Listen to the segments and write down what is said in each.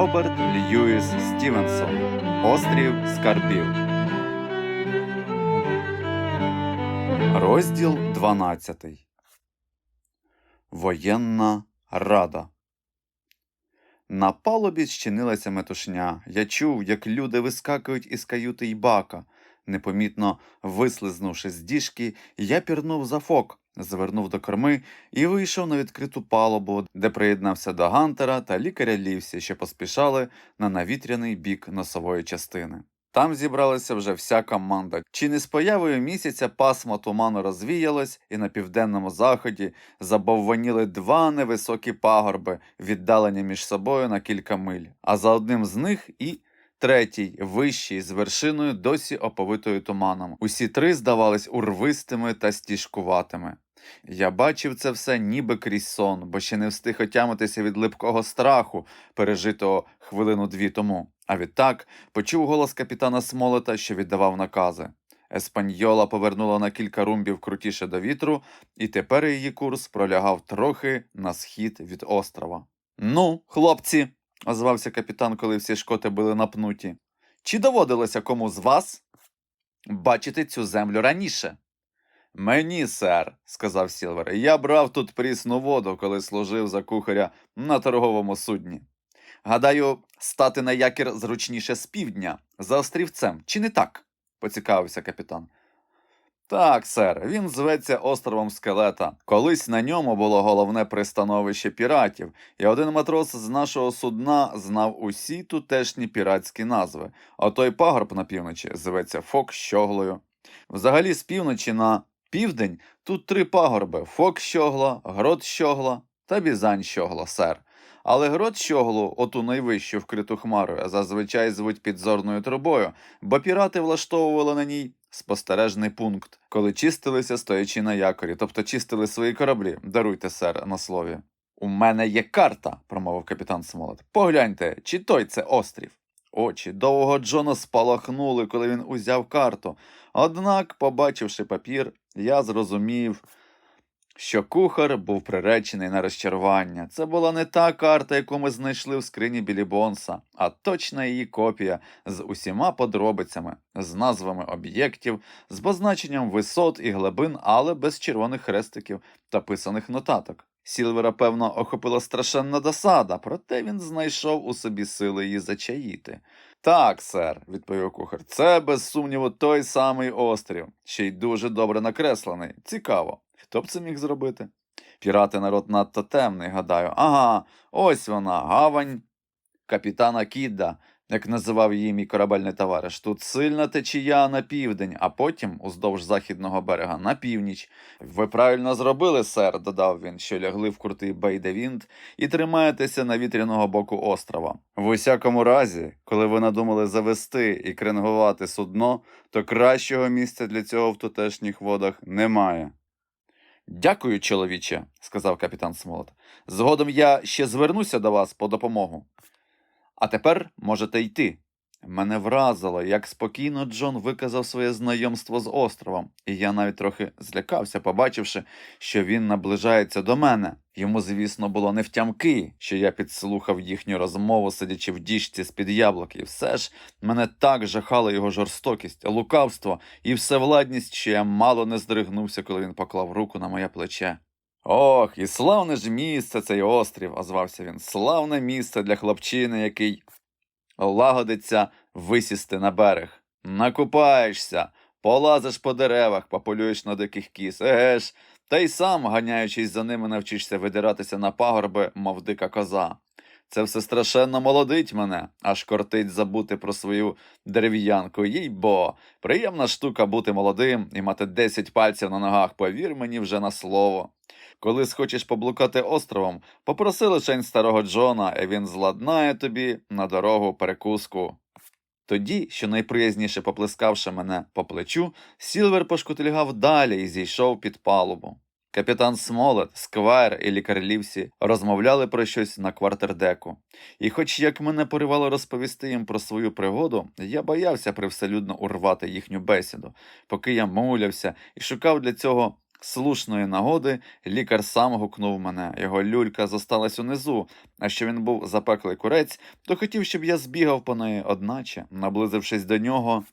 Роберт Льюіс Стівенсон Острів Скарбів. Розділ 12. Воєнна рада. На палубі зчинилася метушня. Я чув, як люди вискакують із каюти й бака. Непомітно вислизнувши з діжки, я пірнув за фок, звернув до корми і вийшов на відкриту палубу, де приєднався до Гантера та лікаря Лівсі, що поспішали на навітряний бік носової частини. Там зібралася вже вся команда. Чи не з появою місяця пасмо туману розвіялось, і на південному заході забовваніли два невисокі пагорби, віддалені між собою на кілька миль, а за одним з них і третій, вищий, з вершиною досі оповитою туманом. Усі три здавались урвистими та стіжкуватими. Я бачив це все ніби крізь сон, бо ще не встиг отямитися від липкого страху, пережитого хвилину-дві тому. А відтак почув голос капітана Смолета, що віддавав накази. Еспаньола повернула на кілька румбів крутіше до вітру, і тепер її курс пролягав трохи на схід від острова. Ну, хлопці, озвався капітан, коли всі шкоти були напнуті. Чи доводилося кому з вас бачити цю землю раніше? Мені, сер, сказав Сілвер, я брав тут прісну воду, коли служив за кухаря на торговому судні. Гадаю, стати на якір зручніше з півдня, за острівцем, чи не так? поцікавився капітан. Так, сер, він зветься островом скелета. Колись на ньому було головне пристановище піратів, і один матрос з нашого судна знав усі тутешні піратські назви, а той пагорб на півночі зветься Фок Щоглою. Взагалі, з півночі на південь тут три пагорби: Фок Щогла, Грот Щогла та Бізань Щогла, сер. Але грот щоглу, оту найвищу вкриту хмарою, зазвичай звуть підзорною трубою, бо пірати влаштовували на ній спостережний пункт, коли чистилися стоячи на якорі, тобто чистили свої кораблі. Даруйте, сер, на слові. У мене є карта, промовив капітан Смолет. Погляньте, чи той це острів. Очі довго Джона спалахнули, коли він узяв карту. Однак, побачивши папір, я зрозумів, що кухар був приречений на розчарування. Це була не та карта, яку ми знайшли в скрині Білі Бонса, а точна її копія з усіма подробицями, з назвами об'єктів, з позначенням висот і глибин, але без червоних хрестиків та писаних нотаток. Сілвера, певно, охопила страшенна досада, проте він знайшов у собі сили її зачаїти. Так, сер, відповів кухар, це без сумніву той самий острів, ще й дуже добре накреслений. Цікаво. Хто б це міг зробити? Пірати народ надто темний, гадаю. Ага, ось вона, гавань капітана Кідда, як називав її мій корабельний товариш. Тут сильна течія на південь, а потім уздовж західного берега на північ. Ви правильно зробили, сер, додав він, що лягли в крутий Бейдевінт і тримаєтеся на вітряного боку острова. В усякому разі, коли ви надумали завести і кренгувати судно, то кращого місця для цього в тутешніх водах немає. Дякую, чоловіче, сказав капітан Смолот. Згодом я ще звернуся до вас по допомогу. А тепер можете йти. Мене вразило, як спокійно Джон виказав своє знайомство з островом, і я навіть трохи злякався, побачивши, що він наближається до мене. Йому, звісно, було не втямки, що я підслухав їхню розмову, сидячи в діжці з-під яблук, і все ж мене так жахала його жорстокість, лукавство і всевладність, що я мало не здригнувся, коли він поклав руку на моє плече. Ох, і славне ж місце цей острів, озвався він. Славне місце для хлопчини, який лагодиться висісти на берег. Накупаєшся, полазиш по деревах, пополюєш на диких кіз. Еге ж, та й сам, ганяючись за ними, навчишся видиратися на пагорби, мов дика коза. Це все страшенно молодить мене, аж кортить забути про свою дерев'янку. Їй бо, приємна штука бути молодим і мати десять пальців на ногах, повір мені вже на слово. Коли схочеш поблукати островом, попроси лишень старого Джона, і він зладнає тобі на дорогу перекуску. Тоді, що найприязніше поплескавши мене по плечу, Сілвер пошкутильгав далі і зійшов під палубу. Капітан Смолет, Сквайр і лікар Лівсі розмовляли про щось на квартердеку. І хоч як мене поривало розповісти їм про свою пригоду, я боявся привселюдно урвати їхню бесіду, поки я мовлявся і шукав для цього слушної нагоди лікар сам гукнув мене. Його люлька зосталась унизу, а що він був запеклий курець, то хотів, щоб я збігав по неї, одначе, наблизившись до нього,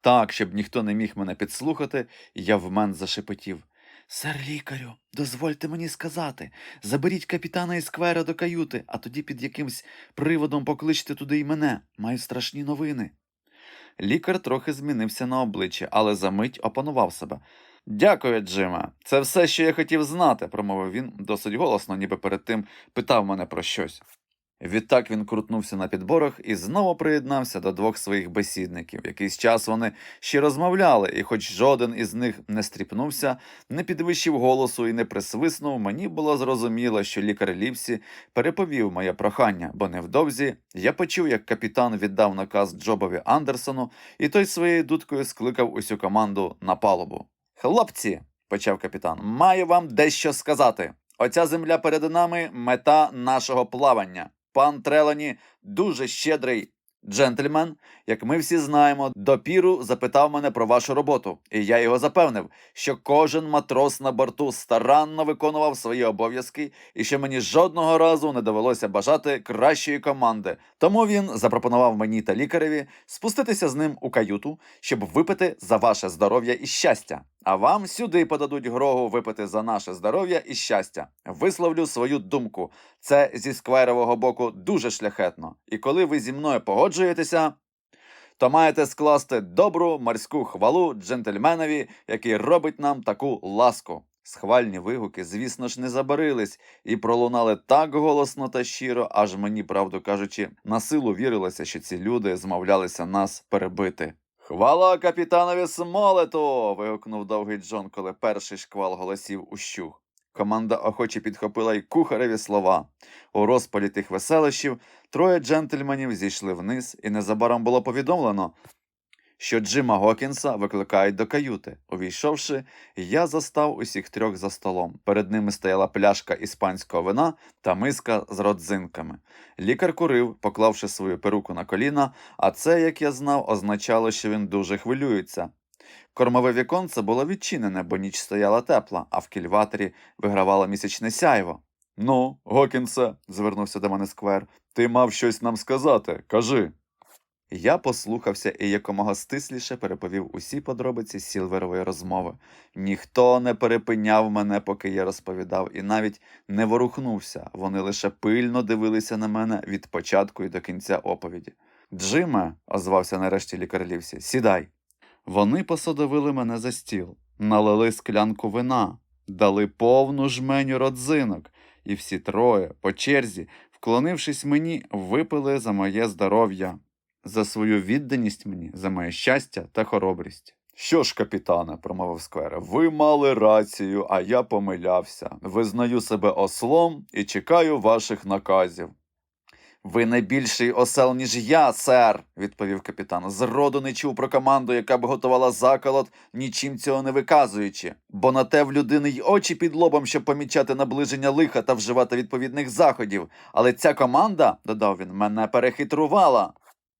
так, щоб ніхто не міг мене підслухати, я в мен зашепотів. Сер лікарю, дозвольте мені сказати, заберіть капітана із сквера до каюти, а тоді під якимсь приводом покличте туди й мене. Маю страшні новини. Лікар трохи змінився на обличчі, але за мить опанував себе. Дякую, Джиме. Це все, що я хотів знати, промовив він досить голосно, ніби перед тим питав мене про щось. Відтак він крутнувся на підборах і знову приєднався до двох своїх бесідників. Якийсь час вони ще розмовляли, і хоч жоден із них не стріпнувся, не підвищив голосу і не присвиснув, мені було зрозуміло, що лікар Ліпсі переповів моє прохання, бо невдовзі я почув, як капітан віддав наказ Джобові Андерсону, і той своєю дудкою скликав усю команду на палубу. Хлопці, почав капітан, маю вам дещо сказати. Оця земля перед нами мета нашого плавання. Пан Трелані дуже щедрий джентльмен, як ми всі знаємо, допіру запитав мене про вашу роботу, і я його запевнив, що кожен матрос на борту старанно виконував свої обов'язки, і що мені жодного разу не довелося бажати кращої команди. Тому він запропонував мені та лікареві спуститися з ним у каюту, щоб випити за ваше здоров'я і щастя. А вам сюди подадуть грогу випити за наше здоров'я і щастя. Висловлю свою думку. Це зі сквайрового боку дуже шляхетно. І коли ви зі мною погоджуєтеся, то маєте скласти добру морську хвалу джентльменові, який робить нам таку ласку. Схвальні вигуки, звісно ж, не забарились і пролунали так голосно та щиро, аж мені, правду кажучи, на силу вірилося, що ці люди змовлялися нас перебити. Хвала капітанові Смолету. вигукнув довгий Джон, коли перший шквал голосів ущух. Команда охоче підхопила й кухареві слова. У розпалі тих веселищів троє джентльменів зійшли вниз, і незабаром було повідомлено, що Джима Гокінса викликають до каюти. Увійшовши, я застав усіх трьох за столом. Перед ними стояла пляшка іспанського вина та миска з родзинками. Лікар курив, поклавши свою перуку на коліна, а це, як я знав, означало, що він дуже хвилюється. Кормове віконце було відчинене, бо ніч стояла тепла, а в кільваторі вигравало місячне сяйво. Ну, Гокінсе, звернувся до мене сквер, ти мав щось нам сказати. Кажи. Я послухався і якомога стисліше переповів усі подробиці Сілверової розмови. Ніхто не перепиняв мене, поки я розповідав, і навіть не ворухнувся. Вони лише пильно дивилися на мене від початку і до кінця оповіді. Джиме, озвався нарешті лікар Лівсі, сідай. Вони посадовили мене за стіл, налили склянку вина, дали повну жменю родзинок, і всі троє, по черзі, вклонившись мені, випили за моє здоров'я, за свою відданість мені, за моє щастя та хоробрість. Що ж, капітане, промовив Сквер, ви мали рацію, а я помилявся. Визнаю себе ослом і чекаю ваших наказів. Ви найбільший осел, ніж я, сер, відповів капітан. Зроду не чув про команду, яка б готувала заколот, нічим цього не виказуючи. Бо на те в людини й очі під лобом, щоб помічати наближення лиха та вживати відповідних заходів. Але ця команда, додав він, мене перехитрувала.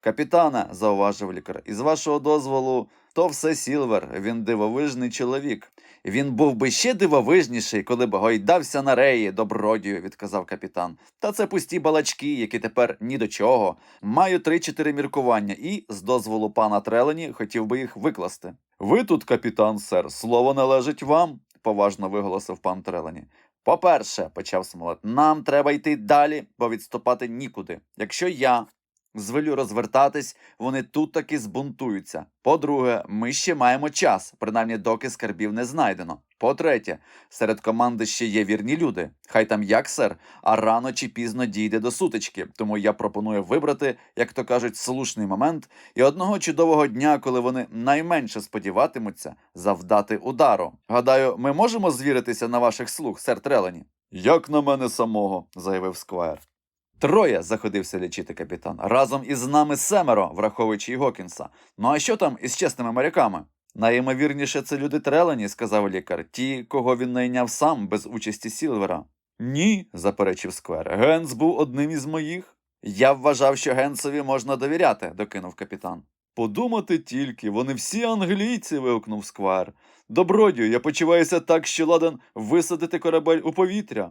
Капітане, зауважив лікар, із вашого дозволу, то все Сілвер, він дивовижний чоловік. Він був би ще дивовижніший, коли б гойдався на реї, добродію, відказав капітан. Та це пусті балачки, які тепер ні до чого. Маю три-чотири міркування і, з дозволу пана Трелені, хотів би їх викласти. Ви тут, капітан, сер, слово належить вам, поважно виголосив пан Трелені. По-перше, почав Смолет, нам треба йти далі, бо відступати нікуди. Якщо я звелю розвертатись, вони тут таки збунтуються. По-друге, ми ще маємо час, принаймні доки скарбів не знайдено. По-третє, серед команди ще є вірні люди. Хай там як сер, а рано чи пізно дійде до сутички. Тому я пропоную вибрати, як то кажуть, слушний момент і одного чудового дня, коли вони найменше сподіватимуться завдати удару. Гадаю, ми можемо звіритися на ваших слуг, сер Трелені? Як на мене самого, заявив Сквайр. Троє, заходився лічити капітан. Разом із нами семеро, враховуючи й Гокінса. Ну а що там із чесними моряками? Найімовірніше, це люди Трелені, сказав лікар, ті, кого він найняв сам без участі Сілвера. Ні, заперечив Сквер. Генс був одним із моїх. Я вважав, що Генсові можна довіряти, докинув капітан. Подумати тільки, вони всі англійці. вигукнув Сквайр. Добродію, я почуваюся так, що ладен висадити корабель у повітря.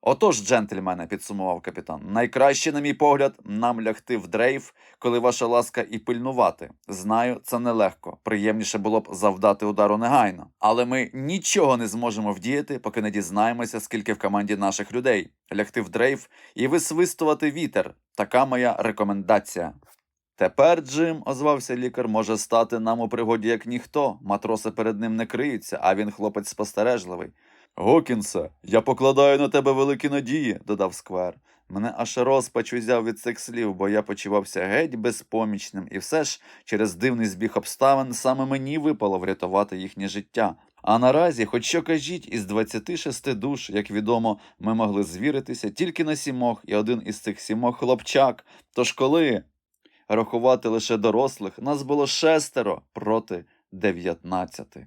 Отож, джентльмене, підсумував капітан, найкраще, на мій погляд, нам лягти в дрейф, коли ваша ласка і пильнувати. Знаю, це нелегко. Приємніше було б завдати удару негайно. Але ми нічого не зможемо вдіяти, поки не дізнаємося, скільки в команді наших людей. Лягти в дрейф і висвистувати вітер. Така моя рекомендація. Тепер Джим, озвався лікар, може стати нам у пригоді як ніхто. Матроси перед ним не криються, а він хлопець спостережливий. Гокінсе, я покладаю на тебе великі надії, додав Сквер. Мене аж розпач узяв від цих слів, бо я почувався геть безпомічним, і все ж через дивний збіг обставин саме мені випало врятувати їхнє життя. А наразі, хоч що кажіть, із 26 душ, як відомо, ми могли звіритися тільки на сімох, і один із цих сімох хлопчак. Тож коли рахувати лише дорослих, нас було шестеро проти дев'ятнадцяти.